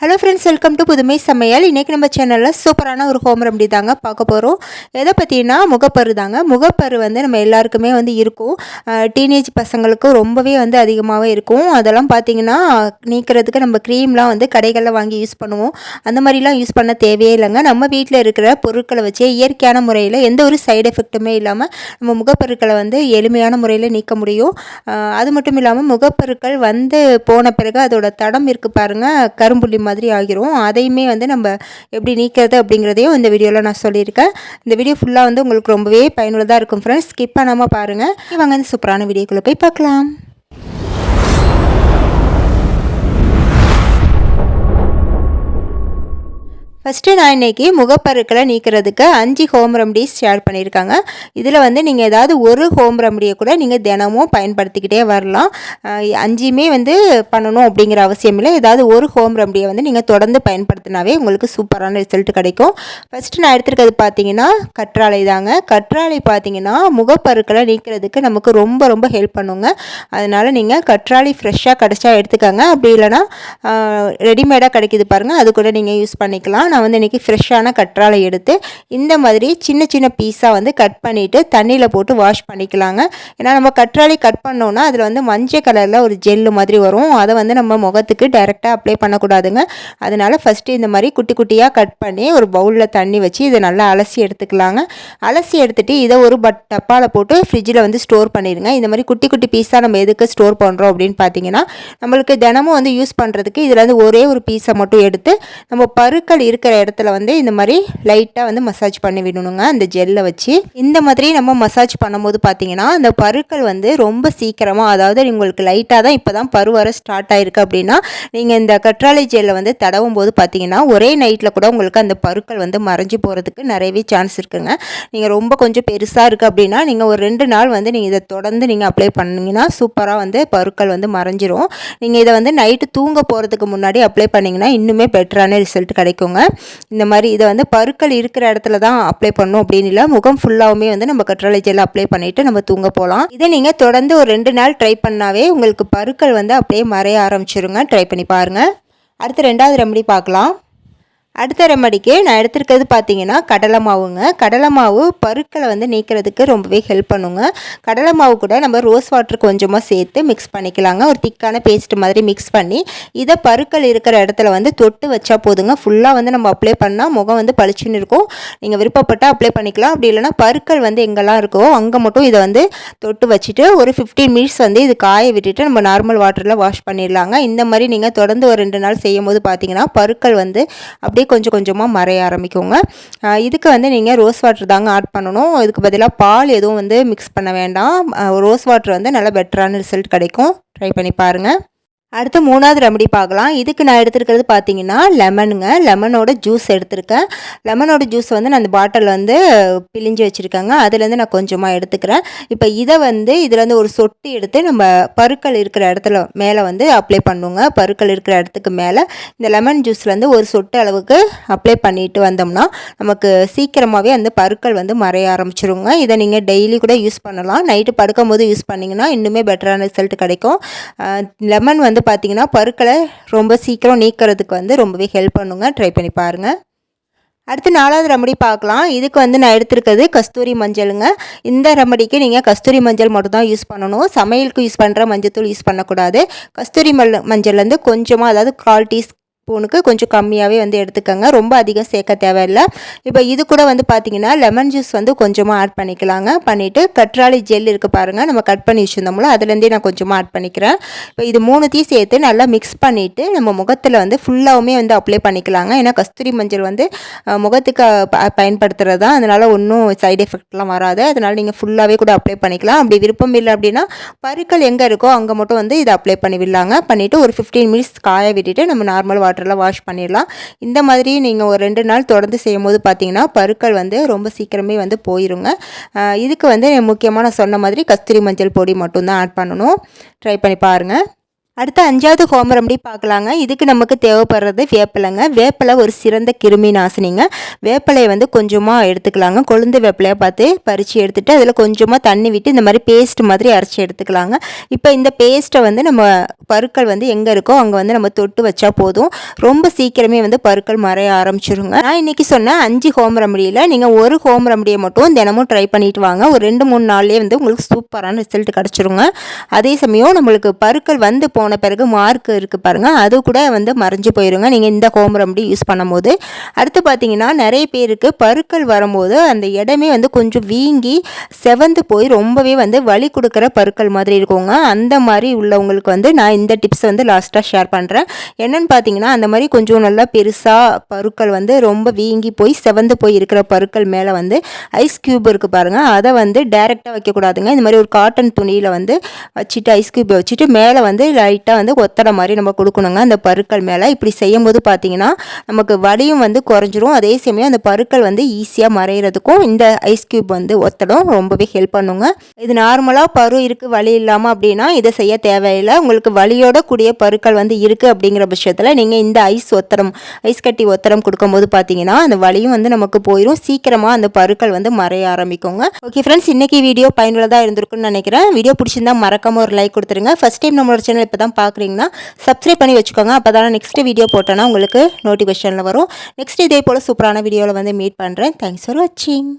Hello friends welcome to புதுமை சமையல் இன்றைக்கி நம்ம சேனலில் சூப்பரான ஒரு ஹோம் ரெமடி தாங்க பார்க்க போகிறோம் எதை பற்றினா முகப்பரு தாங்க. முகப்பரு வந்து நம்ம எல்லாருக்குமே வந்து இருக்கும். டீனேஜ் பசங்களுக்கும் ரொம்பவே வந்து அதிகமாகவே இருக்கும். அதெல்லாம் பார்த்திங்கன்னா நீக்கிறதுக்கு நம்ம க்ரீம்லாம் வந்து கடைகளில் வாங்கி யூஸ் பண்ணுவோம். அந்த மாதிரிலாம் யூஸ் பண்ண தேவையே இல்லைங்க. நம்ம வீட்டில் இருக்கிற பொருட்களை வச்சு இயற்கையான முறையில் எந்த ஒரு சைடு எஃபெக்ட்டுமே இல்லாமல் நம்ம முகப்பருக்களை வந்து எளிமையான முறையில் நீக்க முடியும். அது மட்டும் இல்லாமல் முகப்பருக்கள் வந்து போன பிறகு அதோட தடம் இருக்குது பாருங்கள் கரும்புள்ளி மாதிரி ஆகிரும். அதையுமே வந்து நம்ம எப்படி நீக்கிறது அப்படிங்கிறதையும் இந்த வீடியோவில் நான் சொல்லியிருக்கேன். இந்த வீடியோ ஃபுல்லாக வந்து உங்களுக்கு ரொம்பவே பயனுள்ளதாக இருக்கும் ஃப்ரெண்ட்ஸ் ஸ்கிப் பண்ணாமல் பாருங்கள் இவங்க வந்து சூப்பரான வீடியோக்குள்ளே போய் பார்க்கலாம். ஃபஸ்ட்டு நான் இன்றைக்கி முகப்பருக்களை நீக்கிறதுக்கு அஞ்சு ஹோம் ரெமடிஸ் ஷேர் பண்ணியிருக்காங்க. இதில் வந்து நீங்கள் ஏதாவது ஒரு ஹோம் ரெமடியை கூட நீங்கள் தினமும் பயன்படுத்திக்கிட்டே வரலாம். அஞ்சுமே வந்து பண்ணணும் அப்படிங்கிற அவசியம் இல்லை. ஏதாவது ஒரு ஹோம் ரெமடியை வந்து நீங்கள் தொடர்ந்து பயன்படுத்தினாவே உங்களுக்கு சூப்பரான ரிசல்ட் கிடைக்கும். ஃபஸ்ட்டு நான் எடுத்துருக்கிறது பார்த்தீங்கன்னா கற்றாழை தாங்க. கற்றாழை பார்த்தீங்கன்னா முகப்பருக்களை நீக்கிறதுக்கு நமக்கு ரொம்ப ரொம்ப ஹெல்ப் பண்ணுங்க. அதனால் நீங்கள் கற்றாழை ஃப்ரெஷ்ஷாக கிடச்சா எடுத்துக்கோங்க. அப்படி இல்லைனா ரெடிமேடாக கிடைக்கிது பாருங்கள் அது கூட நீங்கள் யூஸ் பண்ணிக்கலாம். நான் வந்து இன்றைக்கி ஃப்ரெஷ்ஷான கற்றாழை எடுத்து இந்த மாதிரி சின்ன சின்ன பீஸாக வந்து கட் பண்ணிவிட்டு தண்ணியில் போட்டு வாஷ் பண்ணிக்கலாங்க. ஏன்னா நம்ம கற்றாழை கட் பண்ணோன்னா அதில் வந்து மஞ்சள் கலரில் ஒரு ஜெல்லு மாதிரி வரும். அதை வந்து நம்ம முகத்துக்கு டைரெக்டாக அப்ளை பண்ணக்கூடாதுங்க. அதனால் ஃபஸ்ட்டு இந்த மாதிரி குட்டி குட்டியாக கட் பண்ணி ஒரு பவுலில் தண்ணி வச்சு இதை நல்லா அலசி எடுத்துக்கலாங்க. அலசி எடுத்துகிட்டு இதை ஒரு பட் டப்பாவில் போட்டு ஃப்ரிட்ஜில் வந்து ஸ்டோர் பண்ணிடுங்க. இந்த மாதிரி குட்டி குட்டி பீஸாக நம்ம எதுக்கு ஸ்டோர் பண்ணுறோம் அப்படின்னு பார்த்தீங்கன்னா நம்மளுக்கு தினமும் வந்து யூஸ் பண்ணுறதுக்கு இதில் வந்து ஒரே ஒரு பீஸை மட்டும் எடுத்து நம்ம பருக்கள் இருக்க இருக்கிற இடத்துல வந்து இந்த மாதிரி லைட்டாக வந்து மசாஜ் பண்ணி விடணுங்க. அந்த ஜெல்லை வச்சு. இந்த மாதிரி நம்ம மசாஜ் பண்ணும்போது பார்த்தீங்கன்னா அந்த பருக்கள் வந்து ரொம்ப சீக்கிரமாக அதாவது உங்களுக்கு லைட்டாக தான் இப்போ தான் பரு வர ஸ்டார்ட் ஆயிருக்கு அப்படின்னா நீங்கள் இந்த கற்றாழை ஜெல்லை வந்து தடவும் போது பார்த்தீங்கன்னா ஒரே நைட்டில் கூட உங்களுக்கு அந்த பருக்கள் வந்து மறைஞ்சு போகிறதுக்கு நிறையவே சான்ஸ் இருக்குங்க. நீங்கள் ரொம்ப கொஞ்சம் பெருசாக இருக்குது அப்படின்னா நீங்கள் ஒரு ரெண்டு நாள் வந்து நீங்கள் இதை தொடர்ந்து நீங்கள் அப்ளை பண்ணிங்கன்னா சூப்பராக வந்து பருக்கள் வந்து மறைஞ்சிரும். நீங்கள் இதை வந்து நைட்டு தூங்க போகிறதுக்கு முன்னாடி அப்ளை பண்ணிங்கன்னா இன்னுமே பெட்டரான ரிசல்ட் கிடைக்குங்க. இந்த மாதிரி இதை வந்து பருக்கள் இருக்கிற இடத்துல தான் அப்ளை பண்ணும் அப்படின்னு இல்லை. முகம் ஃபுல்லாகவுமே வந்து நம்ம கற்றாழை ஜெல் அப்ளை பண்ணிவிட்டு நம்ம தூங்க போகலாம். இதை நீங்கள் தொடர்ந்து ஒரு ரெண்டு நாள் ட்ரை பண்ணாவே உங்களுக்கு பருக்கள் வந்து அப்படியே மறைய ஆரம்பிச்சிருங்க. ட்ரை பண்ணி பாருங்கள் அடுத்து ரெண்டாவது ரெமடி பார்க்கலாம். அடுத்த ரெமடிக்கு நான் எடுத்துருக்கிறது பார்த்தீங்கன்னா கடலை மாவுங்க. கடலை மாவு பருக்களை வந்து நீக்கிறதுக்கு ரொம்பவே ஹெல்ப் பண்ணுங்க. கடலை மாவு கூட நம்ம ரோஸ் வாட்டர் கொஞ்சமாக சேர்த்து மிக்ஸ் பண்ணிக்கலாங்க. ஒரு திக்கான பேஸ்ட் மாதிரி மிக்ஸ் பண்ணி இதை பருக்கள் இருக்கிற இடத்துல வந்து தொட்டு வச்சா போதுங்க. ஃபுல்லாக வந்து நம்ம அப்ளை பண்ணால் முகம் வந்து பளிச்சுன்னு இருக்கும். நீங்கள் விருப்பப்பட்டால் அப்ளை பண்ணிக்கலாம். அப்படி இல்லைனா பருக்கள் வந்து எங்கெல்லாம் இருக்கோ அங்கே மட்டும் இதை வந்து தொட்டு வச்சுட்டு ஒரு ஃபிஃப்டீன் மினிட்ஸ் வந்து இது காய விட்டுட்டு நம்ம நார்மல் வாட்டரில் வாஷ் பண்ணிடலாங்க. இந்த மாதிரி நீங்கள் தொடர்ந்து ஒரு ரெண்டு நாள் செய்யும் போது பார்த்தீங்கன்னா பருக்கள் வந்து அப்படியே கொஞ்சம் கொஞ்சமாக மறைய ஆரம்பிக்குங்க. இதுக்கு வந்து நீங்கள் ரோஸ் வாட்டர் தாங்க ஆட் பண்ணணும். இதுக்கு பதிலாக பால் எதுவும் வந்து மிக்ஸ் பண்ண வேண்டாம். ரோஸ் வாட்டர் வந்து நல்லா பெட்டரான ரிசல்ட் கிடைக்கும். ட்ரை பண்ணி பாருங்கள் அடுத்து மூணாவது ரெமடி பார்க்கலாம். இதுக்கு நான் எடுத்துருக்கிறது பார்த்தீங்கன்னா லெமனுங்க லெமனோட ஜூஸ் எடுத்திருக்கேன். லெமனோட ஜூஸ் வந்து நான் அந்த பாட்டில் வந்து பிழிஞ்சு வச்சுருக்கேங்க. அதுலேருந்து நான் கொஞ்சமாக எடுத்துக்கிறேன். இப்போ இதை வந்து இதுலேருந்து ஒரு சொட்டு எடுத்து நம்ம பருக்கள் இருக்கிற இடத்துல மேலே வந்து அப்ளை பண்ணுவோங்க பருக்கள் இருக்கிற இடத்துக்கு மேலே. இந்த லெமன் ஜூஸ்லேருந்து ஒரு சொட்டு அளவுக்கு அப்ளை பண்ணிட்டு வந்தோம்னா நமக்கு சீக்கிரமாகவே அந்த பருக்கள் வந்து மறைய ஆரம்பிச்சிருங்க. இதை நீங்கள் டெய்லி கூட யூஸ் பண்ணலாம். நைட்டு படுக்கும் போது யூஸ் பண்ணிங்கன்னா இன்னுமே பெட்டரான ரிசல்ட் கிடைக்கும். லெமன் வந்து பார்த்திங்கன்னா பருக்களை ரொம்ப சீக்கிரம் நீக்கிறதுக்கு வந்து ரொம்பவே ஹெல்ப் பண்ணுங்க. ட்ரை பண்ணி பாருங்கள் அடுத்து நாலாவது ரெமடி பார்க்கலாம். இதுக்கு வந்து நான் எடுத்திருக்கிறது கஸ்தூரி மஞ்சளுங்க. இந்த ரெமடிக்கு நீங்கள் கஸ்தூரி மஞ்சள் மட்டும் தான் யூஸ் பண்ணணும். சமையலுக்கு யூஸ் பண்ணுற மஞ்சள் தூள் யூஸ் பண்ணக்கூடாது. கஸ்தூரி மல் மஞ்சள்லேருந்து கொஞ்சமாக அதாவது கால் டீஸ் ஸ்பூனுக்கு கொஞ்சம் கம்மியாகவே வந்து எடுத்துக்கோங்க. ரொம்ப அதிகம் சேர்க்க தேவையில்லை. இப்போ இது கூட வந்து பார்த்திங்கன்னா லெமன் ஜூஸ் வந்து கொஞ்சமாக ஆட் பண்ணிக்கலாங்க. பண்ணிவிட்டு கற்றாழை ஜெல் இருக்குது பாருங்கள் நம்ம கட் பண்ணி வச்சுருந்தோம்ல அதுலேருந்தே நான் கொஞ்சமாக ஆட் பண்ணிக்கிறேன். இப்போ இது மூணுத்தையும் சேர்த்து நல்லா மிக்ஸ் பண்ணிவிட்டு நம்ம முகத்தில் வந்து ஃபுல்லாகவுமே வந்து அப்ளை பண்ணிக்கலாங்க. ஏன்னா கஸ்தூரி மஞ்சள் வந்து முகத்துக்கு பயன்படுத்துகிறது தான். அதனால் ஒன்றும் சைடு எஃபெக்ட்லாம் வராது. அதனால் நீங்கள் ஃபுல்லாகவே கூட அப்ளை பண்ணிக்கலாம். அப்படி விருப்பம் இல்லை அப்படின்னா பருக்கள் எங்கே இருக்கோ அங்கே மட்டும் வந்து இதை அப்ளை பண்ணி விடலாங்க பண்ணிவிட்டு ஒரு ஃபிஃப்டீன் மினிட்ஸ் காய விட்டுட்டு நம்ம நார்மல் வாட்டர் வாட்டரில் வாஷ் பண்ணிடலாம். இந்த மாதிரி நீங்கள் ஒரு ரெண்டு நாள் தொடர்ந்து செய்யும் போது பார்த்தீங்கன்னா பருக்கள் வந்து ரொம்ப சீக்கிரமே வந்து போயிருங்க. இதுக்கு வந்து முக்கியமாக நான் சொன்ன மாதிரி கஸ்தூரி மஞ்சள் பொடி மட்டும்தான் ஆட் பண்ணணும். ட்ரை பண்ணி பாருங்கள் அடுத்து அஞ்சாவது ஹோம் ரெமடி பார்க்கலாங்க. இதுக்கு நமக்கு தேவைப்படுறது வேப்பிலைங்க. வேப்பிலை ஒரு சிறந்த கிருமி நாசினிங்க. வேப்பிலையை வந்து கொஞ்சமாக எடுத்துக்கலாங்க. கொழுந்து வேப்பிலையை பார்த்து பறித்து எடுத்துகிட்டு அதில் கொஞ்சமாக தண்ணி விட்டு இந்த மாதிரி பேஸ்ட் மாதிரி அரைச்சி எடுத்துக்கலாங்க. இப்போ இந்த பேஸ்ட்டை வந்து நம்ம பருக்கள் வந்து எங்கே இருக்கோ அங்கே வந்து நம்ம தொட்டு வச்சா போதும். ரொம்ப சீக்கிரமே வந்து பருக்கள் மறைய ஆரம்பிச்சிருங்க. நான் இன்றைக்கி சொன்ன அஞ்சு ஹோம் ரெமடியில் நீங்கள் ஒரு ஹோம் ரெமடியை மட்டும் தினமும் ட்ரை பண்ணிட்டு வாங்க. ஒரு ரெண்டு மூணு நாள்லேயே வந்து உங்களுக்கு சூப்பரான ரிசல்ட் கிடச்சிருங்க. அதே சமயம் நம்மளுக்கு பருக்கள் வந்து போ போன பிறகு மார்க் இருக்குது பாருங்கள் அது கூட வந்து மறைஞ்சு போயிருங்க. நீங்கள் இந்த ஹோம் ரெமடி யூஸ் பண்ணும்போது. அடுத்து பார்த்தீங்கன்னா நிறைய பேருக்கு பருக்கள் வரும்போது அந்த இடமே வந்து கொஞ்சம் வீங்கி செவந்து போய் ரொம்பவே வந்து வலி கொடுக்குற பருக்கள் மாதிரி இருக்குங்க. அந்த மாதிரி உள்ளவங்களுக்கு வந்து நான் இந்த டிப்ஸ் வந்து லாஸ்ட்டாக ஷேர் பண்ணுறேன் என்னென்னு பார்த்தீங்கன்னா அந்த மாதிரி கொஞ்சம் நல்லா பெருசாக பருக்கள் வந்து ரொம்ப வீங்கி போய் செவந்து போய் இருக்கிற பருக்கள் மேலே வந்து ஐஸ் க்யூப் இருக்குது பாருங்கள் அதை வந்து டைரெக்டாக வைக்கக்கூடாதுங்க. இந்த மாதிரி ஒரு காட்டன் துணியில் வந்து வச்சுட்டு ஐஸ் க்யூப்பை வச்சுட்டு மேலே வந்து லைட்டாக வந்து ஒத்தடை மாதிரி நம்ம கொடுக்கணுங்க. அந்த பருக்கள் மேலே இப்படி செய்யும்போது பார்த்தீங்கன்னா நமக்கு வலியும் வந்து குறைஞ்சிரும். அதே சமயம் அந்த பருக்கள் வந்து ஈஸியாக மறைகிறதுக்கும் இந்த ஐஸ் க்யூப் வந்து ஒத்தடம் ரொம்பவே ஹெல்ப் பண்ணுங்க. இது நார்மலாக பரு இருக்குது வலி இல்லாமல் அப்படின்னா இதை செய்ய தேவையில்லை. உங்களுக்கு வலியோட கூடிய பருக்கள் வந்து இருக்குது அப்படிங்கிற பட்சத்தில் நீங்கள் இந்த ஐஸ் ஒத்தரம் ஐஸ் கட்டி ஒத்தரம் கொடுக்கும்போது பார்த்தீங்கன்னா அந்த வலியும் வந்து நமக்கு போயிடும் சீக்கிரமாக அந்த பருக்கள் வந்து மறைய ஆரம்பிக்குங்க. ஓகே ஃப்ரெண்ட்ஸ் இன்றைக்கி வீடியோ பயனுள்ளதாக இருந்திருக்குன்னு நினைக்கிறேன். வீடியோ பிடிச்சிருந்தா மறக்காமல் ஒரு லைக் கொடுத்துருங்க. ஃபஸ்ட் டைம் நம்மளோட சேனல் இப்போ தான் பார்க்குறீங்கன்னா சப்ஸ்கிரைப் பண்ணி வச்சுக்கோங்க. அப்போ தான் நெக்ஸ்ட் வீடியோ போட்டோன்னா உங்களுக்கு நோட்டிஃபிகேஷனில் வரும். நெக்ஸ்ட் இதே போல் சூப்பரான வீடியோவில் வந்து மீட் பண்ணுறேன் தேங்க்ஸ் ஃபார் வாட்சிங்